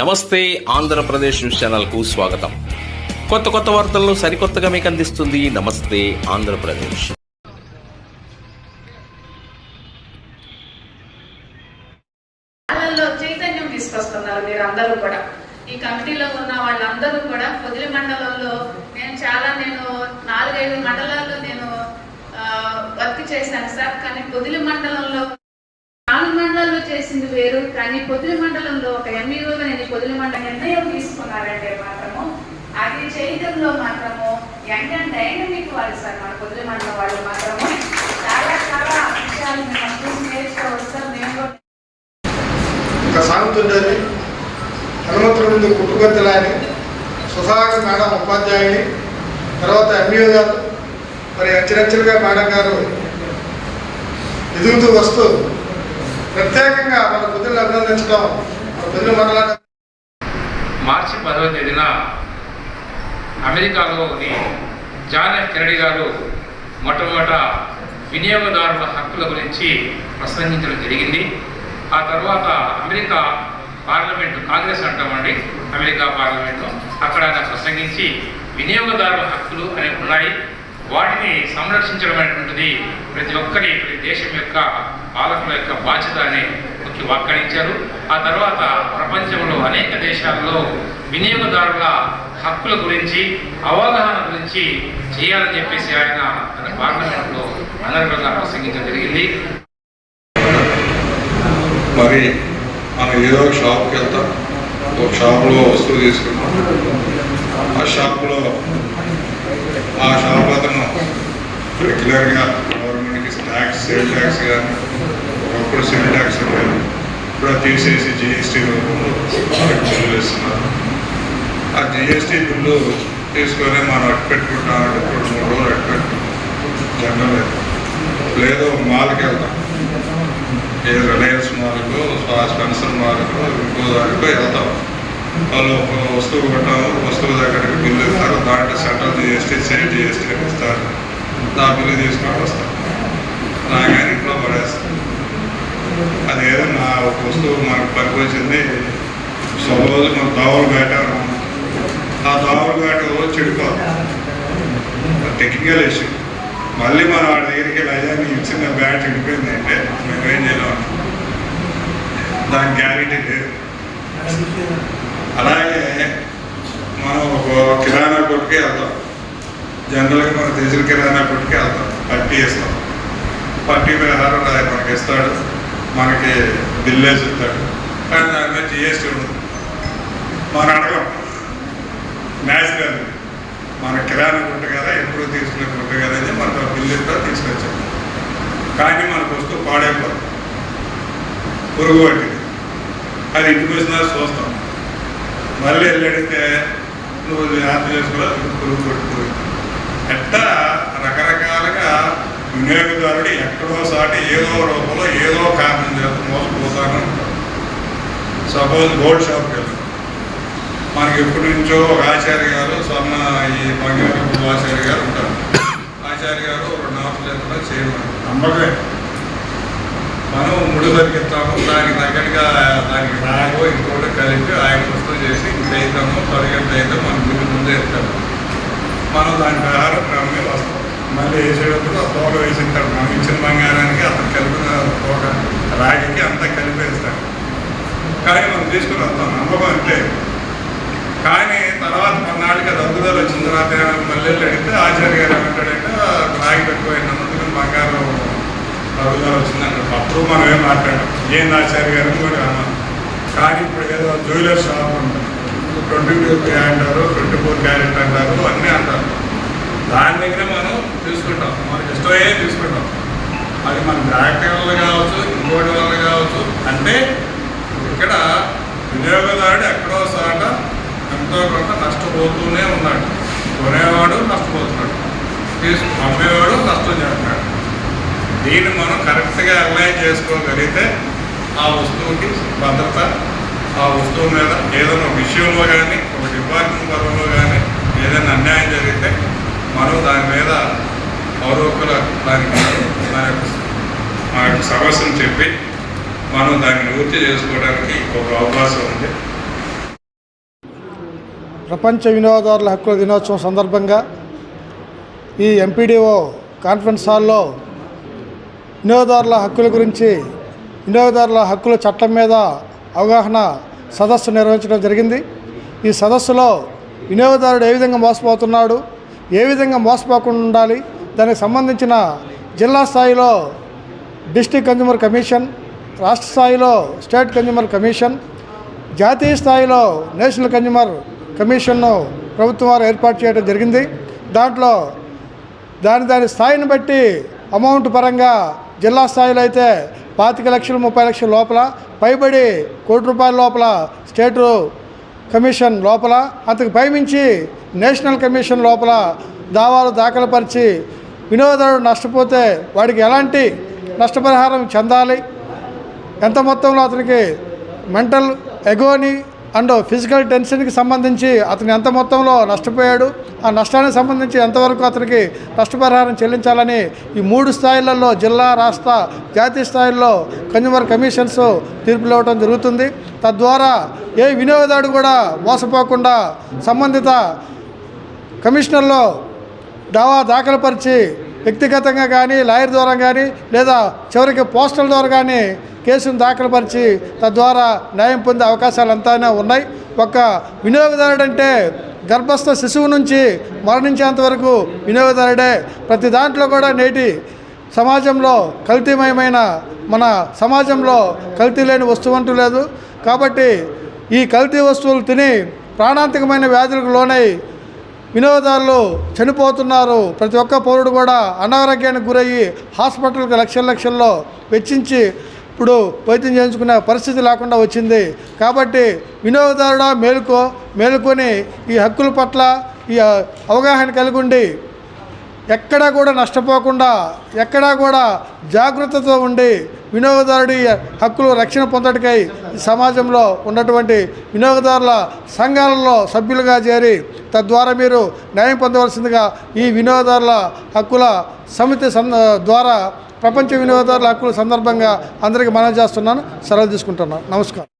నమస్తే ఆంధ్రప్రదేశ్ న్యూస్ ఛానల్కు స్వాగతం. కొత్త కొత్త వార్తలను సరికొత్తగా మీకు అందిస్తుంది నమస్తే ఆంధ్రప్రదేశ్. చైతన్యం తీసుకొస్తున్నారు మీరు అందరూ కూడా. ఈ కమిటీలో ఉన్న వాళ్ళందరూ కూడా పొదిలి మండలంలో నేను చాలా నేను నాలుగైదు మండలాల్లో నేను వర్క్ చేశాను సార్. కానీ పొదిలి మండలంలో వేరు కానీ పొదిలి మండలంలో ఒక ఎంఈఓగా నేను ఈ పొదిలి మండలం నిర్ణయం తీసుకున్నారంటే మాత్రము అది చేయటంలో మాత్రము యంగ్ అండ్ డైనమిక్ వాళ్ళు సార్ మన పొదిలి మండలం వాళ్ళు మాత్రము చాలా చాలా విషయాలు మేము చూసి నేర్చుకోవచ్చు సార్ మేము కూడా. ఒక సామెత సుధాకర్ మేడం ఉపాధ్యాయుని తర్వాత ఎంఈఓ గారు మరి అంచెలంచెలుగా మేడం గారు ఎదుగుతూ వస్తూ ప్రత్యేకంగా మన బుద్ధులను అభినందించడం బుద్ధుల మార్చి పదవ తేదీన అమెరికాలోని జాన్ ఎఫ్ కెరడి గారు మొట్టమొదట వినియోగదారుల హక్కుల గురించి ప్రసంగించడం జరిగింది. ఆ తర్వాత అమెరికా పార్లమెంటు కాంగ్రెస్ అంటామండి. అమెరికా పార్లమెంటు అక్కడ ఆయన ప్రసంగించి వినియోగదారుల హక్కులు అనేవి ఉన్నాయి. వాటిని సంరక్షించడం అనేటువంటిది ప్రతి ఒక్కరి ప్రతి దేశం యొక్క పాలకుల యొక్క బాధ్యత అని ముఖ్య వ్యాఖ్యానించారు ఆ తర్వాత ప్రపంచంలో అనేక దేశాల్లో వినియోగదారుల హక్కుల గురించి అవగాహన గురించి చేయాలని చెప్పేసి ఆయన తన పార్లమెంట్లో అనర్గంగా ప్రసంగించడం జరిగింది. మరి మనం ఏదో ఒక షాప్కి వెళ్తాం ఒక షాప్లో వస్తువు తీసుకుంటాం. ఆ షాప్లో ఆ షాప్ అతను రెగ్యులర్గా గవర్నమెంట్కి ట్యాక్స్ సేల్ ట్యాక్స్ కానీ ఒకప్పుడు సేల్ ట్యాక్స్ ఉండేది ఇప్పుడు అది తీసేసి జిఎస్టీ రూపంలో వాళ్ళకి బిల్లు వేస్తున్నారు. ఆ జిఎస్టీ బిల్లు తీసుకొని మనం అట్టు పెట్టుకుంటాం. రెండు మూడు రోజులు అట్టు పెట్టుకుంటాం. జనరల్ లేదో మాల్కి వెళ్తాం. ఏ రిలయన్స్ మాల్కు స్పెన్సర్ మాల్కు ఇంకో దానికో వెళ్తాం. వాళ్ళు ఒక వస్తువు కొట్టాము వస్తువు దగ్గరికి బిల్లు ఇస్తారు. దాంట్లో సెంట్రల్ జిఎస్టీ స్టేట్ జిఎస్టీ ఇస్తారు. నా బిల్లు తీసుకొని వస్తాం. నా ఇంట్లో పడేస్తాం. అది నా ఒక వస్తువు మనకు పనికొచ్చింది సపోజ్ మన దోవలు పెట్టాము ఆ దోవలు పెట్ట చెడిపోదు టెక్నికల్ ఇష్యూ మళ్ళీ మనం వాడి దగ్గరికి వెళ్ళి అయ్యా నీ ఇచ్చిన బ్యాట్ చెడిపోయిందంటే మేము ఏం చేయలేం. దానికి గ్యారెంటీ లేదు. అలాగే మనం ఒక కిరాణా కొట్టుకే వెళ్తాం. జనరల్గా మనం తెలిసిన కిరాణా కొట్టుకే వెళ్తాం. పట్టీ ఇస్తాం పట్టీ మీద రాయి మనకి ఇస్తాడు. మనకి బిల్ వేసి ఇస్తాడు. కానీ దాని మీద జిఎస్టీ ఉండదు. మనం అడగం. న్యాచురల్ మన కిరాణా కొట్టు కదా ఎప్పుడు తీసుకునే కొట్టు కదా అని మనకు ఆ బిల్లు కూడా తీసుకొచ్చాం. కానీ మనకు వస్తువు పాడైపోతుంది పురుగు పట్టింది. అది ఇంటికి వచ్చినా చూస్తాం. మళ్ళీ వెళ్ళడితే నువ్వు యాత్ర చేసుకోవాలి పురుగు పట్టుకోవాలి ఎట్టా రకరకాలుగా వినియోగదారుడు ఎక్కడో సాటి ఏదో రూపంలో ఏదో కారణం చేత మోసపోతాను. సపోజ్ గోల్డ్ షాప్కి వెళ్ళాం మనకి ఎప్పటి నుంచో ఒక ఆచార్య గారు స్వర్ణ ఈ బంగారు ఆచార్య గారు ఉంటారు. ఆచార్య గారు రెండు నాలుగు చేయమని. నమ్మకమే. మనం ముడి బతికిస్తాము దానికి తగ్గట్టుగా దానికి రాగో ఇంకోటి కలిపి ఆయన చేసి ఇంత అవుతాము పరిగెత్త అయితే మన బిల్లు ముందే ఇస్తాము మనం దాని ప్రకారం క్రమమే వస్తాం మళ్ళీ వేసేటప్పుడు ఆ తోట వేసింటాడు. మనం ఇచ్చిన బంగారానికి అతను కలిపిన తోట రాగికి అంతా కలిపేస్తాడు కానీ మనం తీసుకుని వస్తాం. నమ్మకం అంటే కానీ తర్వాత కొన్నాళ్ళకి అది అద్దుదల వచ్చిన తర్వాత ఏమైనా మళ్ళీ వెళ్ళి అడిగితే ఆచార్య గారు ఏమంటాడంటే రాగి పెట్టుకోయినందుకు బంగారం అద్దుదల వచ్చిందంటే అప్పుడు మనం ఏం మాట్లాడాం ఏంది ఆచార్య గారు? అని కూడా అన్నాం కానీ ఇప్పుడు ఏదో జ్యువెలర్ షాప్ ఉంటుంది ట్వంటీ టూ అంటారు ట్వంటీ ఫోర్ క్యారెట్ అంటారు అన్నీ అంటారు. దాని దగ్గర మనం తీసుకుంటాం. మనకి ఇష్టమయ్యే తీసుకుంటాం. అది మన బ్యాక్టరీ వల్ల కావచ్చు ఇంకోటి వల్ల కావచ్చు. అంటే ఇక్కడ వినియోగదారుడు ఎక్కడో సాట ఎంతో కొంత నష్టపోతూనే ఉన్నాడు. కొనేవాడు నష్టపోతున్నాడు. తీసుకు అమ్మేవాడు నష్టం చేస్తున్నాడు. దీన్ని మనం కరెక్ట్గా అలైన్ చేసుకోగలిగితే ఆ వస్తువుకి భద్రత ఆ వస్తువు మీద ఏదైనా ఒక విషయంలో కానీ ఒక డిపార్ట్మెంట్ పరంలో కానీ ఏదైనా అన్యాయం జరిగితే మనం దాని మీద పౌరోక్కుల దానికి దాని మా యొక్క సమస్యను చెప్పి మనం దాన్ని నివృత్తి చేసుకోవడానికి ఒక అవకాశం ఉంది. ప్రపంచ వినియోగదారుల హక్కుల దినోత్సవం సందర్భంగా ఈ ఎంపీడీఓ కాన్ఫరెన్స్ హాల్లో వినియోగదారుల హక్కుల గురించి వినియోగదారుల హక్కుల చట్టం మీద అవగాహన సదస్సు నిర్వహించడం జరిగింది. ఈ సదస్సులో వినియోగదారుడు ఏ విధంగా మోసపోతున్నాడు ఏ విధంగా మోసపోకుండా ఉండాలి దానికి సంబంధించిన జిల్లా స్థాయిలో డిస్టిక్ కన్జ్యూమర్ కమిషన్ రాష్ట్ర స్థాయిలో స్టేట్ కన్జ్యూమర్ కమిషన్ జాతీయ స్థాయిలో నేషనల్ కన్జ్యూమర్ కమిషన్ను ప్రభుత్వం వారు ఏర్పాటు చేయడం జరిగింది. దాంట్లో దాని దాని స్థాయిని బట్టి అమౌంట్ పరంగా జిల్లా స్థాయిలో అయితే పాతిక లక్షలు ముప్పై లక్షల లోపల పైబడి కోటి రూపాయల లోపల స్టేటు కమిషన్ లోపల అంతకు పైమించి నేషనల్ కమిషన్ లోపల దావాలు దాఖలుపరిచి వినియోగదారుడు నష్టపోతే వాడికి ఎలాంటి నష్టపరిహారం చెందాలి? ఎంత మొత్తంలో అతనికి మెంటల్ ఎగోని అండ్ ఫిజికల్ టెన్షన్కి సంబంధించి అతను ఎంత మొత్తంలో నష్టపోయాడు ఆ నష్టానికి సంబంధించి ఎంతవరకు అతనికి నష్టపరిహారం చెల్లించాలని ఈ మూడు స్థాయిలలో జిల్లా రాష్ట్ర జాతీయ స్థాయిల్లో కన్జ్యూమర్ కమిషన్స్ తీర్పులు ఇవ్వడం జరుగుతుంది. తద్వారా ఏ వినియోగదారుడు కూడా మోసపోకుండా సంబంధిత కమిషనర్లో దావా దాఖలుపరిచి వ్యక్తిగతంగా కానీ లాయర్ ద్వారా కానీ లేదా చివరికి పోస్టల్ ద్వారా కానీ కేసును దాఖలుపరిచి తద్వారా న్యాయం పొందే అవకాశాలు అంతానే ఉన్నాయి. ఒక వినియోగదారుడు అంటే గర్భస్థ శిశువు నుంచి మరణించేంత వరకు వినియోగదారుడే. ప్రతి దాంట్లో కూడా నేటి సమాజంలో కల్తీమయమైన మన సమాజంలో కల్తీ లేని వస్తువు అంటూ లేదు. కాబట్టి ఈ కల్తీ వస్తువులు తిని ప్రాణాంతకమైన వ్యాధులకు లోనై వినియోగదారులు చనిపోతున్నారు. ప్రతి ఒక్క పౌరుడు కూడా అనారోగ్యానికి గురయ్యి హాస్పిటల్కి లక్షల లక్షల్లో వెచ్చించి ఇప్పుడు వైద్యం చేయించుకునే పరిస్థితి లేకుండా వచ్చింది. కాబట్టి వినియోగదారుడా మేలుకో మేలుకొని ఈ హక్కుల పట్ల ఈ అవగాహన కలిగి ఉండి ఎక్కడా కూడా నష్టపోకుండా ఎక్కడా కూడా జాగ్రత్తతో ఉండి వినియోగదారుడి హక్కులు రక్షణ పొందటకై సమాజంలో ఉన్నటువంటి వినియోగదారుల సంఘాలలో సభ్యులుగా చేరి తద్వారా మీరు న్యాయం పొందవలసిందిగా ఈ వినియోగదారుల హక్కుల సమితి సం ద్వారా ప్రపంచ వినియోగదారుల హక్కుల సందర్భంగా అందరికీ మనం చేస్తున్నాను. సెలవు తీసుకుంటున్నాను. నమస్కారం.